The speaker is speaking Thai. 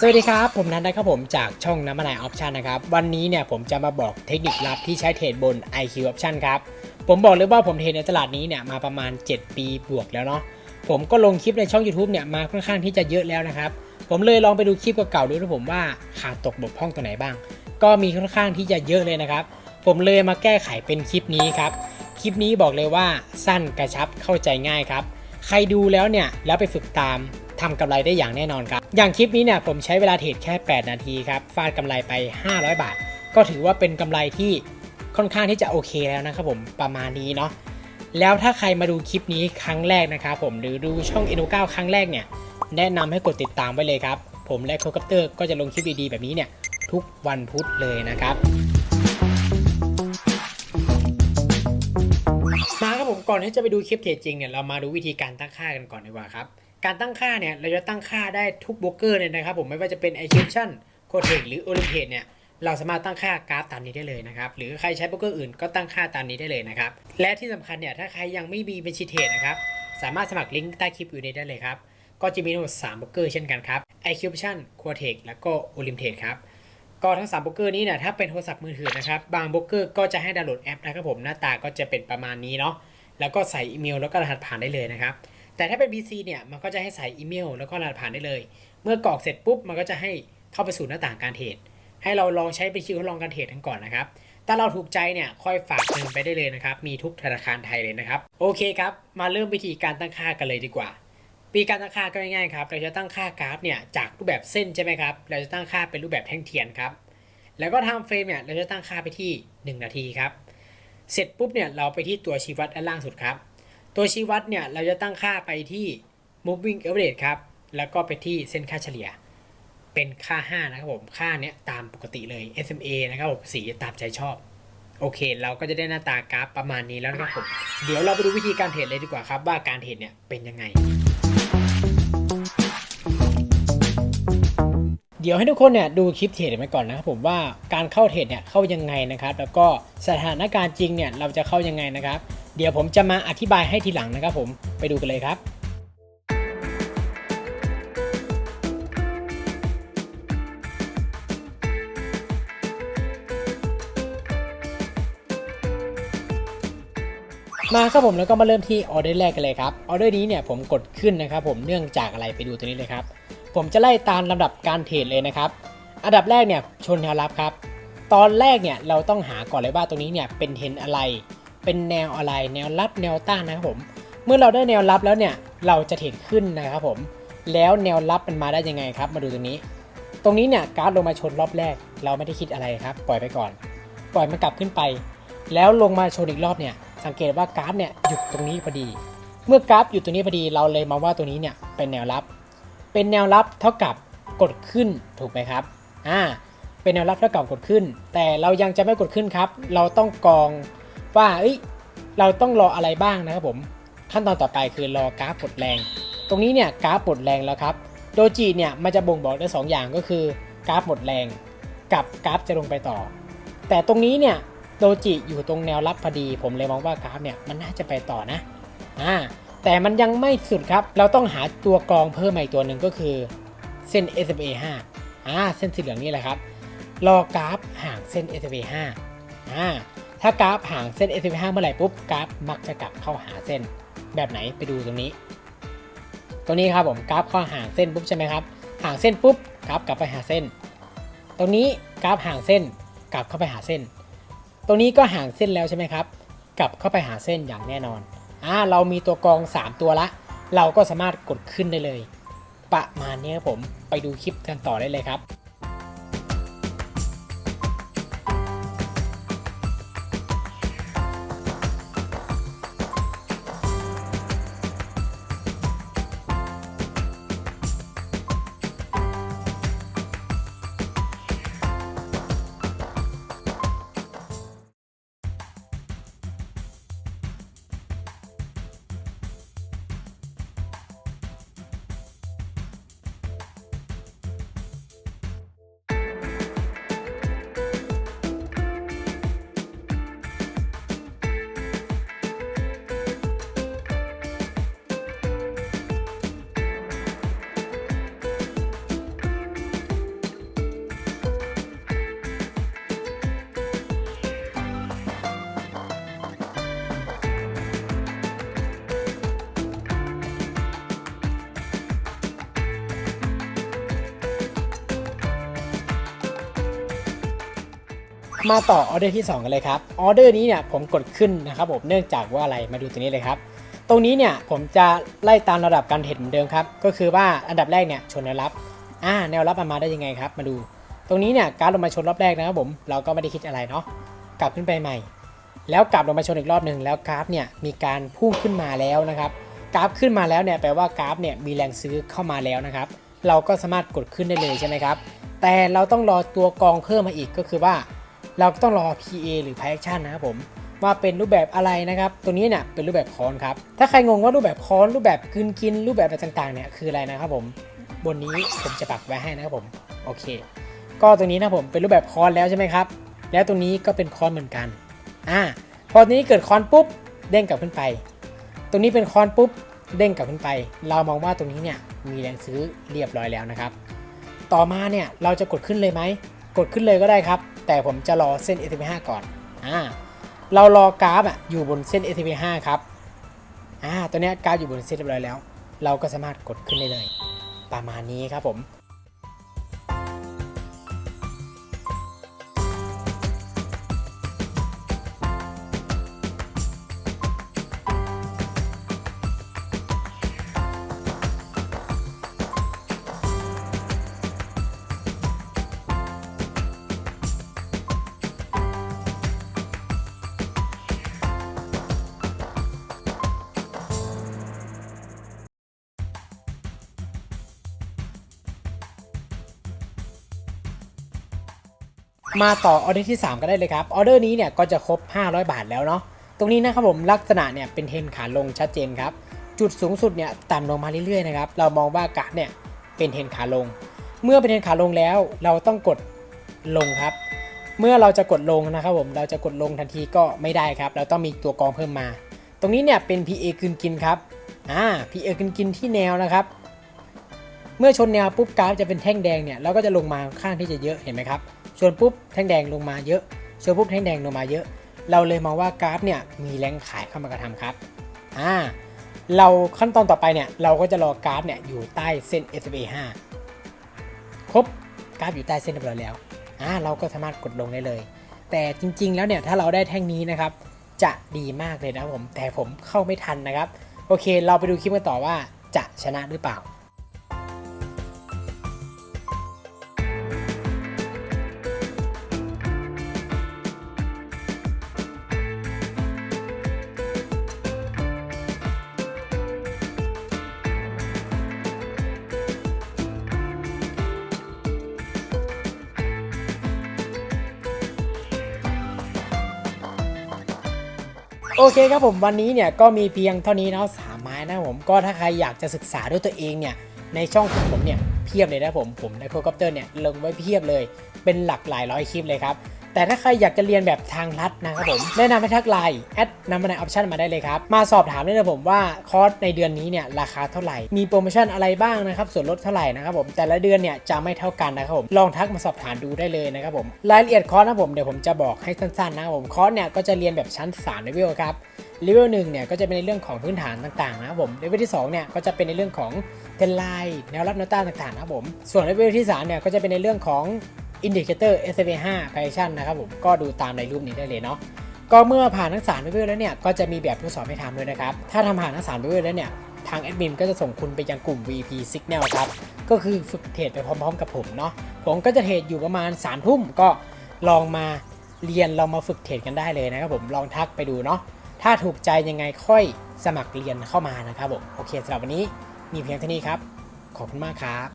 สวัสดีครับ ผมนันนะครับผมจากช่องน้ำมันายออปชันนะครับ วันนี้เนี่ยผมจะมาบอกเทคนิคลับที่ใช้เทรดบน IQ Option ครับ ผมบอกเลยว่าผมเทรดในตลาดนี้เนี่ยมาประมาณ 7 ปีบวกแล้วเนาะผมก็ลงคลิปในช่อง YouTube เนี่ยมาค่อนข้างที่จะเยอะแล้วนะครับ ผมเลยลองไปดูคลิปเก่าๆดูนะผมว่าขาดตกบกพร่องตัวไหนบ้าง ก็มีค่อนข้างที่จะเยอะเลยนะครับ ผมเลยมาแก้ไขเป็นคลิปนี้ครับคลิปนี้บอกเลยว่าสั้นกระชับเข้าใจง่ายครับใครดูแล้วเนี่ยแล้วไปฝึกตาม ทำกำไรได้อย่างแน่นอนครับ อย่างคลิปนี้เนี่ยผมใช้เวลาเทรดแค่ 8 นาทีครับ ฟาดกำไรไป 500 บาท ก็ถือว่าเป็นกำไรที่ค่อนข้างที่จะโอเคแล้วนะครับผมประมาณนี้เนาะแล้วถ้าใครมาดูคลิปนี้ครั้งแรกนะครับผมหรือดูช่อง n อ9ครั้งแรกเนี่ย แนะนำให้กดติดตามไว้เลยครับ ผมและโคกัปเตอร์ก็จะลงคลิปดีๆแบบนี้เนี่ยทุกวันพุธเลยนะครับมาครับผมก่อนที่จะไปดูคลิปเทรดจริงเนี่ยเรามาดูวิธีการตั้งค่ากันก่อนดีกว่าครับ การตั้งค่าเนี่ยเราจะตั้งค่าได้ทุกโบรกเกอร์เลยนะครับผมไม่ว่าจะเป็น i q u i p t i o n c o t e c หรือ o l y m p i a d เนี่ยเราสามารถตั้งค่ากราฟตามนี้ได้เลยนะครับ หรือใครใช้โบรกเกอร์อื่นก็ตั้งค่าตามนี้ได้เลยนะครับ และที่สำคัญเนี่ยถ้าใครยังไม่มีบัญชีเทรดนะครับสามารถสมัครลิงก์ใต้คลิปอยู่ในได้เลยครับ ก็จะมีทั้งหมด3โบรกเกอร์เช่นกันครับ i q u i p t i o n c o t e c แล้วก็ o l y m p i a d ครับก็ทั้ง3โบรกเกอร์นี้เนี่ยถ้าเป็นโทรศัพท์มือถือนะครับบางโบรกเกอร์ก็จะให้ดาวน์โหลดแอปนะครับผมหน้าตาก็จะเป็นประมาณนี้เนาะแล้วก็ใส่อีเมลแล้วก็รหัสผ่านได้เลยนะครับ แต่ถ้าเป็น PC เนี่ยมันก็จะให้ใส่อีเมล แล้วก็รหัสผ่านได้เลย เมื่อกรอกเสร็จปุ๊บมันก็จะให้เข้าไปสู่หน้าต่างการเทรดให้เราลองใช้เป็นคิวทดลองการเทรดกันก่อนนะครับถ้าเราถูกใจเนี่ยค่อยฝากเงินไปได้เลยนะครับ มีทุกธนาคารไทยเลยนะครับ โอเคครับ มาเริ่มวิธีการตั้งค่ากันเลยดีกว่า ปีการตั้งค่าก็ง่ายๆครับ เราจะตั้งค่ากราฟเนี่ยจากรูปแบบเส้นใช่ไหมครับ เราจะตั้งค่าเป็นรูปแบบแท่งเทียนครับ แล้วก็ทม์เฟรมเนี่ยเราจะตั้งค่าไปที่ 1 นาทีครับ เสร็จปุ๊บเนี่ยเราไปที่ตัวชี้วัดด้านล่างสุดครับ ตัวชี้วัดเนี่ยเราจะตั้งค่าไปที่ moving average ครับ แล้วก็ไปที่เส้นค่าเฉลี่ย เป็นค่า 5 นะครับผม ค่าเนี้ยตามปกติเลย SMA นะครับผมสีตามใจชอบ โอเค เราก็จะได้หน้าตากราฟประมาณนี้แล้วนะครับผม เดี๋ยวเราไปดูวิธีการเทรดเลยดีกว่าครับว่าการเทรดเนี่ยเป็นยังไง เดี๋ยวให้ทุกคนเนี่ยดูคลิปเทรดไปก่อนนะครับผมว่าการเข้าเทรดเนี่ยเข้ายังไงนะครับ แล้วก็สถานการณ์จริงเนี่ยเราจะเข้ายังไงนะครับ เดี๋ยวผมจะมาอธิบายให้ทีหลังนะครับผมไปดูกันเลยครับมาครับผมแล้วก็มาเริ่มที่ออเดอร์แรกกันเลยครับออเดอร์นี้เนี่ยผมกดขึ้นนะครับผมเนื่องจากอะไรไปดูตัวนี้เลยครับ ผมจะไล่ตามลำดับการเทรดเลยนะครับอันดับแรกเนี่ยชนแนวรับครับ ตอนแรกเนี่ยเราต้องหาก่อนเลยว่าตรงนี้เนี่ยเป็นเทรนอะไร เป็นแนวอะไร แนวรับแนวต้านนะครับผม เมื่อเราได้แนวรับแล้วเนี่ยเราจะเทรดขึ้นนะครับผม แล้วแนวรับมันมาได้ยังไงครับ มาดูตรงนี้ ตรงนี้เนี่ยกราฟลงมาชนรอบแรก เราไม่ได้คิดอะไรครับ ปล่อยไปก่อน ปล่อยมันกลับขึ้นไป แล้วลงมาชนอีกรอบเนี่ย สังเกตว่ากราฟเนี่ยหยุดตรงนี้พอดี เมื่อกราฟหยุดตรงนี้พอดี เราเลยมาว่าตัวนี้เนี่ยเป็นแนวรับ เป็นแนวรับเท่ากับกดขึ้นถูกไหมครับ อ่า เป็นแนวรับเท่ากับกดขึ้น แต่เรายังจะไม่กดขึ้นครับ เราต้องกรอง ว่าเอ้ยเราต้องรออะไรบ้างนะครับผม ขั้นตอนต่อไปคือรอกราฟกดแรง ตรงนี้เนี่ยกราฟหมดแรงแล้วครับโดจิเนี่ยมันจะบ่งบอกได้สองอย่างก็คือกราฟหมดแรง กับกราฟจะลงไปต่อ แต่ตรงนี้เนี่ยโดจิอยู่ตรงแนวรับพอดี ผมเลยมองว่ากราฟเนี่ยมันน่าจะไปต่อนะอ่าแต่มันยังไม่สุดครับ เราต้องหาตัวกรองเพิ่มอีกตัวหนึ่งก็คือเส้น SMA 5อ่าเส้นสีเหลืองนี่แหละครับรอกราฟห่างเส้น SMA 5อ่า ถ้ากราฟห่างเส้น SMA 5เมื่อไหร่ปุ๊บกราฟมักจะกลับเข้าหาเส้นแบบไหนไปดูตรงนี้ ตรงนี้ครับผมกราฟเข้าห่างเส้นปุ๊บใช่ไหมครับห่างเส้นปุ๊บกราฟกลับไปหาเส้น ตรงนี้กราฟห่างเส้นกลับเข้าไปหาเส้น ตรงนี้ก็ห่างเส้นแล้วใช่ไหมครับ กลับเข้าไปหาเส้นอย่างแน่นอนอ่าเรามีตัวกรอง 3 ตัวละ เราก็สามารถกดขึ้นได้เลย ประมาณนี้ครับผมไปดูคลิปกันต่อได้เลยครับ มาต่อออเดอร์ที่ 2 กันเลยครับออเดอร์นี้เนี่ยผมกดขึ้นนะครับผมเนื่องจากว่าอะไรมาดูตรงนี้เลยครับ ตรงนี้เนี่ยผมจะไล่ตามระดับการเทรดเหมือนเดิมครับ ก็คือว่าอันดับแรกเนี่ยชนแนวรับอ่าแนวรับมันมาได้ยังไงครับ มาดู ตรงนี้เนี่ยการลงมาชนรอบแรกนะครับผมเราก็ไม่ได้คิดอะไรเนาะกลับขึ้นไปใหม่ แล้วกลับลงมาชนอีกรอบหนึ่งแล้วกราฟเนี่ยมีการพุ่งขึ้นมาแล้วนะครับกราฟขึ้นมาแล้วเนี่ยแปลว่ากราฟเนี่ยมีแรงซื้อเข้ามาแล้วนะครับ เราก็สามารถกดขึ้นได้เลยใช่ไหมครับแต่เราต้องรอตัวกองเพิ่มมาอีกก็คือว่า เราก็ต้องรอ PA หรือ Pay Action นะครับผมว่าเป็นรูปแบบอะไรนะครับ ตัวนี้เนี่ยเป็นรูปแบบคอนครับ ถ้าใครงงว่ารูปแบบคอนรูปแบบกินกินรูปแบบอะไรต่างๆเนี่ยคืออะไรนะครับผมบนนี้ผมจะปักไว้ให้นะครับผมโอเค ก็ตรงนี้นะผมเป็นรูปแบบคอนแล้วใช่ไหมครับ แล้วตรงนี้ก็เป็นคอนเหมือนกันอ่าพอตรงนี้เกิดคอนปุ๊บเด้งกลับขึ้นไปตรงนี้เป็นคอนปุ๊บเด้งกลับขึ้นไป เรามองว่าตรงนี้เนี่ยมีแรงซื้อเรียบร้อยแล้วนะครับ ต่อมาเนี่ยเราจะกดขึ้นเลยไหมกดขึ้นเลยก็ได้ครับ แต่ผมจะรอเส้น STP5 ก่อนอ่าเรารอกราฟอะอยู่บนเส้น STP5 ครับอ่าตัวเนี้ยกราฟอยู่บนเส้นเรียบร้อยแล้ว เราก็สามารถกดขึ้นได้เลย ประมาณนี้ครับผม มาต่อออเดอร์ที่ 3 ก็ได้เลยครับ ออเดอร์นี้เนี่ยก็จะครบ 500 บาทแล้วเนาะ ตรงนี้นะครับผมลักษณะเนี่ยเป็นเทรนขาลงชัดเจนครับ จุดสูงสุดเนี่ยต่ำลงมาเรื่อยๆนะครับ เรามองว่ากราฟเนี่ยเป็นเทรนขาลง เมื่อเป็นเทรนขาลงแล้วเราต้องกดลงครับ เมื่อเราจะกดลงนะครับผม เราจะกดลงทันทีก็ไม่ได้ครับ เราต้องมีตัวกองเพิ่มมา ตรงนี้เนี่ยเป็น PA กินกินครับ อ่า PA กินกินที่แนวนะครับ เมื่อชนแนวปุ๊บกราฟจะเป็นแท่งแดงเนี่ยเราก็จะลงมาข้างที่จะเยอะเห็นไหมครับ ชนปุ๊บแท่งแดงลงมาเยอะชนปุ๊บแท่งแดงลงมาเยอะ เราเลยมองว่ากราฟเนี่ยมีแรงขายเข้ามากระทำครับอ่าเราขั้นตอนต่อไปเนี่ยเราก็จะรอกราฟเนี่ยอยู่ใต้เส้น SMA 5ครบกราฟอยู่ใต้เส้นเรียบร้อยแล้วอ่าเราก็สามารถกดลงได้เลย แต่จริง ๆ แล้วเนี่ยถ้าเราได้แท่งนี้นะครับจะดีมากเลยนะผมแต่ผมเข้าไม่ทันนะครับ โอเค เราไปดูคลิปกันต่อว่าจะชนะหรือเปล่า โอเคครับผมวันนี้เนี่ยก็มีเพียงเท่านี้เนาะสามไม้นะผมก็ถ้าใครอยากจะศึกษาด้วยตัวเองเนี่ยในช่องของผมเนี่ยเพียบเลยนะผมผมในโคคอปเตอร์เนี่ยลงไว้เพียบเลย เป็นหลักหลายร้อยคลิปเลยครับ แต่ถ้าใครอยากจะเรียนแบบทางลัดนะครับผมแนะนำให้ทักไลน์แอดนำมาในออปชันมาได้เลยครับ มาสอบถามได้เลยผมว่าคอร์สในเดือนนี้เนี่ยราคาเท่าไหร่ มีโปรโมชั่นอะไรบ้างนะครับส่วนลดเท่าไหร่นะครับผมแต่ละเดือนเนี่ยจะไม่เท่ากันนะครับผมลองทักมาสอบถามดูได้เลยนะครับผมรายละเอียดคอร์สนะผมเดี๋ยวผมจะบอกให้สั้นๆนะครับผมคอร์สเนี่ยก็จะเรียนแบบชั้น3เลเวลครับเลเวลหนึ่งเนี่ยก็จะเป็นในเรื่องของพื้นฐานต่างๆนะครับผมเลเวลที่2เนี่ยก็จะเป็นในเรื่องของเทนไลน์แนวรับแนวต้านต่างๆนะครับผมส่วนเลเวลที่3เนี่ยก็จะเป็นในเรื่องของ Indicator SMA 5 Passion นะครับผมก็ดูตามในรูปนี้ได้เลยเนาะก็เมื่อผ่านทั้ง3เลเวลแล้วเนี่ยก็จะมีแบบทดสอบให้ทำด้วยนะครับ ถ้าทำผ่านทั้ง3เลเวลแล้วเนี่ยทางแอดมินก็จะส่งคุณไปยังกลุ่ม VP Signal ครับ ก็คือฝึกเทรดไปพร้อมๆกับผมเนาะผมก็จะเทรดอยู่ประมาณ3ามทุ่มก็ลองมาเรียนลองมาฝึกเทรดกันได้เลยนะครับผมลองทักไปดูเนาะถ้าถูกใจยังไงค่อยสมัครเรียนเข้ามานะครับผมโอเคสำหรับวันนี้มีเพียงเท่านี้ครับ ขอบคุณมากครับ